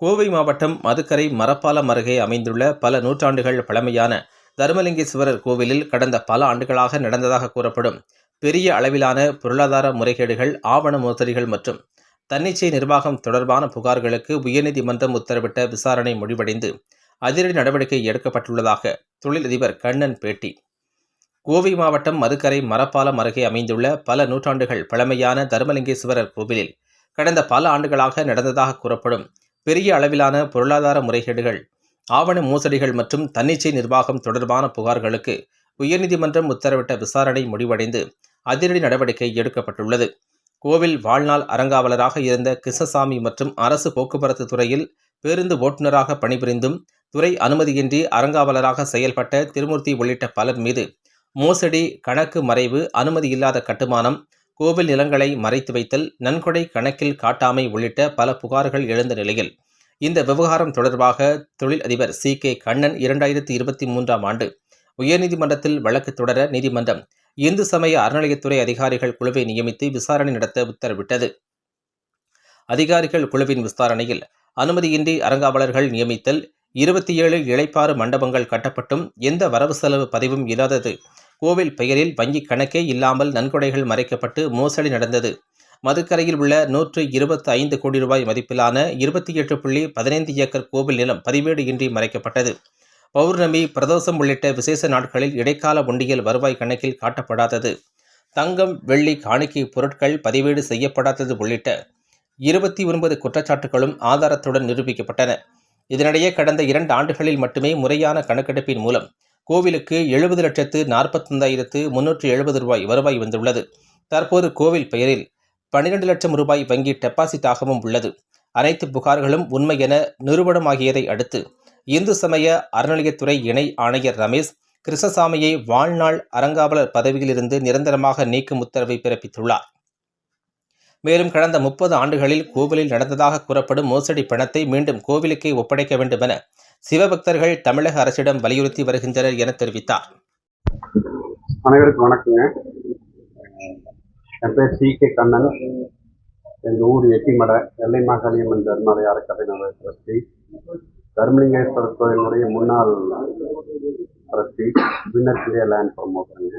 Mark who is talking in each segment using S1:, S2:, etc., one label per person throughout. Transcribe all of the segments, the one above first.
S1: கோவை மாவட்டம் மதுக்கரை மரப்பாலம் அருகே அமைந்துள்ள பல நூற்றாண்டுகள் பழமையான தர்மலிங்கேஸ்வரர் கோவிலில் கடந்த பல ஆண்டுகளாக நடந்ததாக கூறப்படும் பெரிய அளவிலான பொருளாதார முறைகேடுகள் ஆவண மோசடிகள் மற்றும் தன்னிச்சை நிர்வாகம் தொடர்பான புகார்களுக்கு உயர்நீதிமன்றம் உத்தரவிட்ட விசாரணை முடிவடைந்து அதிரடி நடவடிக்கை எடுக்கப்பட்டுள்ளதாக தொழிலதிபர் கண்ணன் பேட்டி. கோவை மாவட்டம் மதுக்கரை மரப்பாலம் அருகே அமைந்துள்ள பல நூற்றாண்டுகள் பழமையான தர்மலிங்கேஸ்வரர் கோவிலில் கடந்த பல ஆண்டுகளாக நடந்ததாக கூறப்படும் பெரிய அளவிலான பொருளாதார முறைகேடுகள் ஆவண மோசடிகள் மற்றும் தன்னிச்சை நிர்வாகம் தொடர்பான புகார்களுக்கு உயர்நீதிமன்றம் உத்தரவிட்ட விசாரணை முடிவடைந்து அதிரடி நடவடிக்கை எடுக்கப்பட்டுள்ளது. கோவில் வாழ்நாள் அறங்காவலராக இருந்த கிருஷ்ணசாமி மற்றும் அரசு போக்குவரத்து துறையில் பேருந்து ஓட்டுநராக பணிபுரிந்தும் துறை அனுமதியின்றி அறங்காவலராக செயல்பட்ட திருமூர்த்தி உள்ளிட்ட பலர் மீது மோசடி கணக்கு மறைவு அனுமதி இல்லாத கட்டுமானம் கோவில் நிலங்களை மறைத்து வைத்தல் நன்கொடை கணக்கில் காட்டாமை உள்ளிட்ட பல புகார்கள் எழுந்த நிலையில் இந்த விவகாரம் தொடர்பாக தொழில் அதிபர் சி. கே. கண்ணன் இரண்டாயிரத்தி இருபத்தி மூன்றாம் ஆண்டு உயர்நீதிமன்றத்தில் வழக்கு தொடர நீதிமன்றம் இந்து சமய அறநிலையத்துறை அதிகாரிகள் குழுவை நியமித்து விசாரணை நடத்த உத்தரவிட்டது. அதிகாரிகள் குழுவின் விசாரணையில் அனுமதியின்றி அறங்காவலர்கள் நியமித்தல் இருபத்தி ஏழு இளைப்பாறு மண்டபங்கள் கட்டப்பட்டும் எந்த வரவு செலவு பதிவும் இல்லாதது கோவில் பெயரில் வங்கிக் கணக்கே இல்லாமல் நன்கொடைகள் மறைக்கப்பட்டு மோசடி நடந்தது. மதுக்கரையில் உள்ள நூற்று இருபத்தி ஐந்து கோடி ரூபாய் மதிப்பிலான இருபத்தி எட்டு புள்ளி பதினைந்து ஏக்கர் கோவில் நிலம் பதிவேடு இன்றி மறைக்கப்பட்டது. பௌர்ணமி பிரதோஷம் உள்ளிட்ட விசேஷ நாட்களில் இடைக்கால ஒண்டியல் வருவாய் கணக்கில் காட்டப்படாதது. தங்கம் வெள்ளி காணிக்கை பொருட்கள் பதிவேடு செய்யப்படாதது உள்ளிட்ட இருபத்தி ஒன்பது குற்றச்சாட்டுகளும் ஆதாரத்துடன் நிரூபிக்கப்பட்டன. இதனிடையே கடந்த இரண்டு ஆண்டுகளில் மட்டுமே முறையான கணக்கெடுப்பின் மூலம் கோவிலுக்கு எழுபது லட்சத்து நாற்பத்தைந்தாயிரத்து முன்னூற்று எழுபது ரூபாய் வருவாய் வந்துள்ளது. தற்போது கோவில் பெயரில் பன்னிரண்டு லட்சம் ரூபாய் வங்கி டெபாசிட்டாகவும் உள்ளது. அனைத்து புகார்களும் உண்மை என நிறுவனமாகியதை அடுத்து இந்து சமய அறநிலையத்துறை இணை ஆணையர் ரமேஷ் கிருஷ்ணசாமியை வாழ்நாள் அறங்காவலர் பதவியிலிருந்து நிரந்தரமாக நீக்கும் உத்தரவை பிறப்பித்துள்ளார். மேலும் கடந்த முப்பது ஆண்டுகளில் கோவிலில் நடந்ததாக கூறப்படும் மோசடி பணத்தை மீண்டும் கோவிலுக்கே ஒப்படைக்க வேண்டும் என சிவபக்தர்கள் தமிழக அரசிடம் வலியுறுத்தி வருகின்றனர் என தெரிவித்தார்.
S2: அனைவருக்கும் வணக்கங்க. என் பேர் சி கே கண்ணன். எங்கள் ஊர் எட்டிமடை எல்லை மாகாளியம்மன் தர்மலை அறக்கட்டளை நல ட்ரஸ்டி தர்மலிங்கேஸ்வரர் கோயிலுடைய முன்னாள் ட்ரஸ்டி பின்னர் இந்தியா லேண்ட் ப்ரமோட்டருங்க.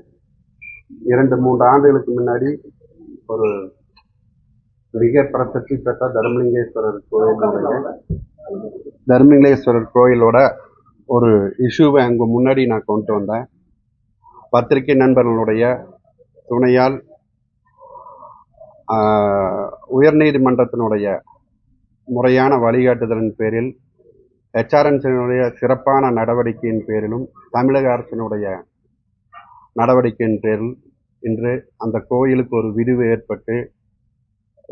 S2: இரண்டு மூன்று ஆண்டுகளுக்கு முன்னாடி ஒரு மிக பிரசித்தி பெற்ற தர்மலிங்கேஸ்வரர் கோயிலுடைய தர்மலிங்கேஸ்வரர் கோயிலோட ஒரு இஷ்யூவை அங்கே முன்னாடி நான் கொண்டு வந்தேன். பத்திரிகை நண்பர்களுடைய துணையால் உயர்நீதிமன்றத்தினுடைய முறையான வழிகாட்டுதலின் பேரில் ஹெச்ஆர்என்சியினுடைய சிறப்பான நடவடிக்கையின் பேரிலும் தமிழக அரசினுடைய நடவடிக்கையின் பேரில் இன்று அந்த கோயிலுக்கு ஒரு விரிவு ஏற்பட்டு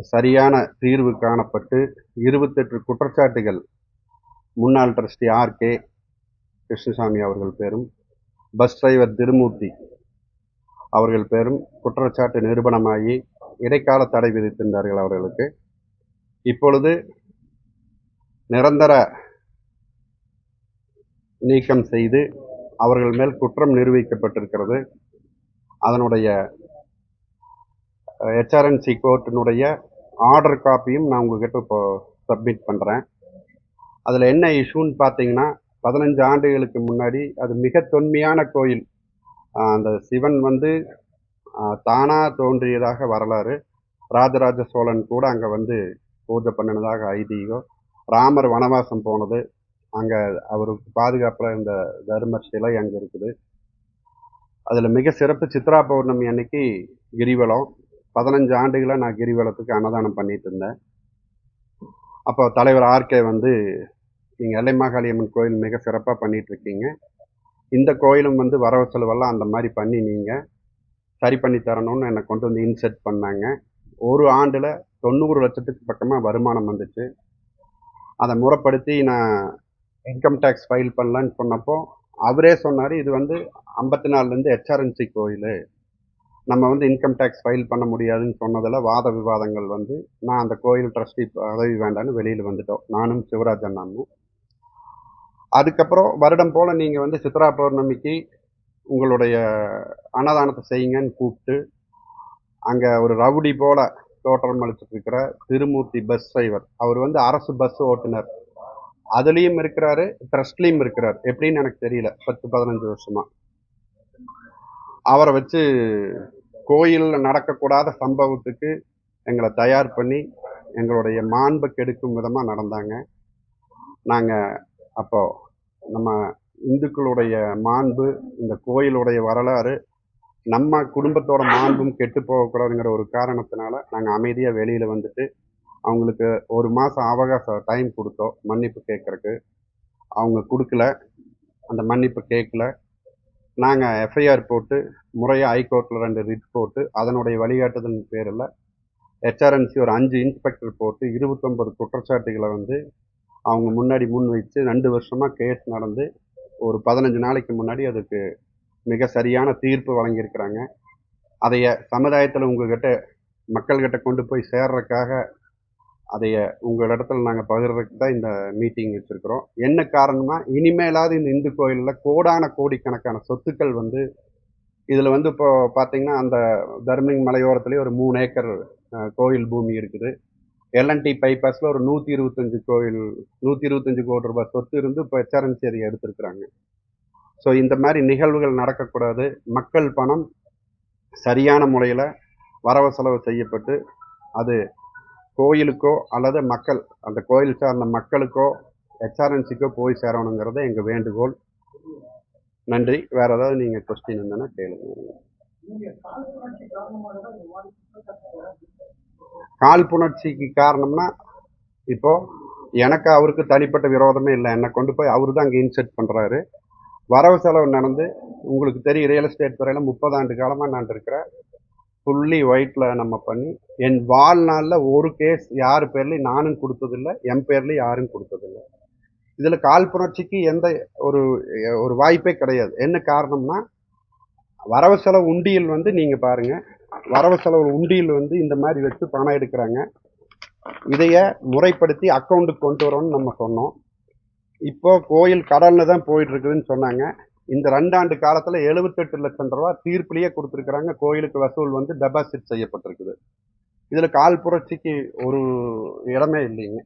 S2: சரியான தீர்வு காணப்பட்டு இருபத்தெட்டு குற்றச்சாட்டுகள் முன்னாள் ட்ரஸ்டி ஆர் கே கிருஷ்ணசாமி அவர்கள் பேரும் பஸ் டிரைவர் திருமூர்த்தி அவர்கள் பேரும் குற்றச்சாட்டு நிரூபணமாகி இடைக்கால தடை விதித்திருந்தார்கள் அவர்களுக்கு. இப்பொழுது நிரந்தர நீக்கம் செய்து அவர்கள் மேல் குற்றம் நிரூபிக்கப்பட்டிருக்கிறது. அதனுடைய ஹெச்ஆர்என்சி கோர்ட்டினுடைய ஆர்டர் காப்பியும் நான் உங்ககிட்ட இப்போ சப்மிட் பண்ணுறேன் அதில் என்ன இஷ்யூன்னு பார்த்தீங்கன்னா பதினஞ்சு ஆண்டுகளுக்கு முன்னாடி அது மிக தொன்மையான கோயில். அந்த சிவன் வந்து தானாக தோன்றியதாக வரலாறு. ராஜராஜ சோழன் கூட அங்கே வந்து பூஜை பண்ணினதாக ஐதீகம். ராமர் வனவாசம் போனது. அங்கே அவருக்கு பாதுகாப்பில் இந்த தர்மர் சிலை அங்கே இருக்குது. அதில் மிக சிறப்பு சித்ரா பௌர்ணமி அன்னைக்கு கிரிவலம். பதினஞ்சு ஆண்டுகளாக நான் கிரிவலத்துக்கு அன்னதானம் பண்ணிட்டு இருந்தேன். அப்போ தலைவர் ஆர்கே வந்து நீங்கள் எல்லை மாகாளியம்மன் கோயில் மிக சிறப்பாக பண்ணிகிட்ருக்கீங்க இருக்கீங்க. இந்த கோயிலும் வந்து வரவு செலவெல்லாம் அந்த மாதிரி பண்ணி நீங்கள் சரி பண்ணி தரணும்னு என்னை கொண்டு வந்து இன்செர்ட் பண்ணாங்க. ஒரு ஆண்டில் தொண்ணூறு லட்சத்துக்கு பக்கமாக வருமானம் வந்துச்சு. அதை முறைப்படுத்தி நான் இன்கம் டேக்ஸ் ஃபைல் பண்ணலான்னு சொன்னப்போ அவரே சொன்னார் இது வந்து ஐம்பத்தி நாலுலேருந்து ஹெச்ஆர்என்சி கோயில். நம்ம வந்து இன்கம் டேக்ஸ் ஃபைல் பண்ண முடியாதுன்னு சொன்னதில் வாத விவாதங்கள் வந்து நான் அந்த கோயில் ட்ரஸ்டி பதவி வேண்டான்னு வெளியில் வந்துட்டோம். நானும் சிவராஜ் அண்ணாமும் அதுக்கப்புறம் வருடம் போல் நீங்கள் வந்து சித்ரா பௌர்ணமிக்கு உங்களுடைய அன்னதானத்தை செய்யுங்கன்னு கூப்பிட்டு அங்கே ஒரு ரவுடி போல் தோற்றம் அளிச்சிட்ருக்கிற திருமூர்த்தி பஸ் டிரைவர் அவர் வந்து அரசு பஸ் ஓட்டுநர். அதுலேயும் இருக்கிறாரு ட்ரஸ்ட்லேயும் இருக்கிறார். எப்படின்னு எனக்கு தெரியல. பத்து பதினஞ்சு வருஷமாக அவரை வச்சு கோயிலில் நடக்கக்கூடாத சம்பவத்துக்கு எங்களை தயார் பண்ணி எங்களுடைய மாண்பை கெடுக்கும் விதமாக நடந்தாங்க. நாங்கள் அப்போது நம்ம இந்துக்களுடைய மாண்பு இந்த கோயிலுடைய வரலாறு நம்ம குடும்பத்தோட மாண்பும் கெட்டு போகக்கூடாதுங்கிற ஒரு காரணத்தினால நாங்கள் அமைதியாக வெளியில் வந்துட்டு அவங்களுக்கு ஒரு மாதம் அவகாசம் டைம் கொடுத்தோம் மன்னிப்பு கேட்குறக்கு அவங்க கொடுக்கல. அந்த மன்னிப்பு கேட்கல நாங்கள் எஃப்ஐஆர் போட்டு முறையாக ஹைகோர்ட்டில் ரெண்டு ரிட் போட்டு அதனுடைய வழிகாட்டுதல் பேரில் ஹெச்ஆர்என்சி ஒரு அஞ்சு இன்ஸ்பெக்டர் போட்டு இருபத்தொம்பது குற்றச்சாட்டுகளை வந்து அவங்க முன்னாடி முன் வச்சு ரெண்டு வருஷமாக கேஸ் நடந்து ஒரு பதினஞ்சு நாளைக்கு முன்னாடி அதுக்கு மிக சரியான தீர்ப்பு வழங்கியிருக்கிறாங்க. அதைய சமுதாயத்தில் உங்கள்கிட்ட மக்கள்கிட்ட கொண்டு போய் சேர்றதுக்காக அதைய உங்கள் இடத்துல நாங்கள் பகிர்றதுக்கு தான் இந்த மீட்டிங் வச்சுருக்கிறோம். என்ன காரணமாக இனிமேலாவது இந்த இந்து கோயிலில் கோடான கோடிக்கணக்கான சொத்துக்கள் வந்து இதில் வந்து இப்போ பார்த்தீங்கன்னா அந்த தர்மிங் மலையோரத்துலேயே ஒரு மூணு ஏக்கர் கோயில் பூமி இருக்குது. எல்என்டி பைபாஸில் ஒரு நூற்றி இருபத்தஞ்சு கோயில் நூற்றி இருபத்தஞ்சு கோடி ரூபாய் சொத்து இருந்து இப்போ எச்சரஞ்சேரி எடுத்திருக்கிறாங்க. ஸோ இந்த மாதிரி நிகழ்வுகள் நடக்கக்கூடாது. மக்கள் பணம் சரியான முறையில் வரவு செலவு செய்யப்பட்டு அது கோயிலுக்கோ அல்லது மக்கள் அந்த கோயில் சார்ந்த மக்களுக்கோ ஹெச்ஆர்என்சிக்கோ போய் சேரணுங்கிறது எங்கள் வேண்டுகோள். நன்றி. வேறு ஏதாவது நீங்கள் கொஸ்டின் இருந்ததுன்னா கேளுங்க. காழ்ப்புணர்ச்சிக்கு காரணம்னா இப்போ எனக்கு அவருக்கு தனிப்பட்ட விரோதமே இல்லை. என்னை கொண்டு போய் அவர் தான் அங்கே இன்செர்ட் பண்ணுறாரு வரவு செலவு நடந்து உங்களுக்கு தெரியும் ரியல் எஸ்டேட் துறையில் முப்பது ஆண்டு காலமாக நான் இருக்கிறேன். ஃபுல்லி ஒயிட்டில் நம்ம பண்ணி என் வாழ்நாளில் ஒரு கேஸ் யார் பேர்லையும் நானும் கொடுத்ததில்லை என் பேர்லையும் யாரும் கொடுத்ததில்லை. இதில் காழ்ப்புணர்ச்சிக்கு எந்த ஒரு ஒரு வாய்ப்பே கிடையாது. என்ன காரணம்னா வரவு செலவு உண்டியல் வந்து நீங்கள் பாருங்கள் வரவு செலவு உண்டியல் வந்து இந்த மாதிரி வச்சு பணம் எடுக்கிறாங்க. இதைய முறைப்படுத்தி அக்கௌண்ட்டுக்கு கொண்டு வரணும்னு நம்ம சொன்னோம். இப்போ கோயில் கடலில் தான் போயிட்டுருக்குதுன்னு சொன்னாங்க. இந்த ரெண்டாண்டு காலத்தில் எழுபத்தெட்டு லட்சம் ரூபா தீர்ப்புலேயே கொடுத்துருக்குறாங்க. கோயிலுக்கு வசூல் வந்து டெபாசிட் செய்யப்பட்டிருக்குது. இதில் கால் புரட்சிக்கு ஒரு இடமே இல்லைங்க.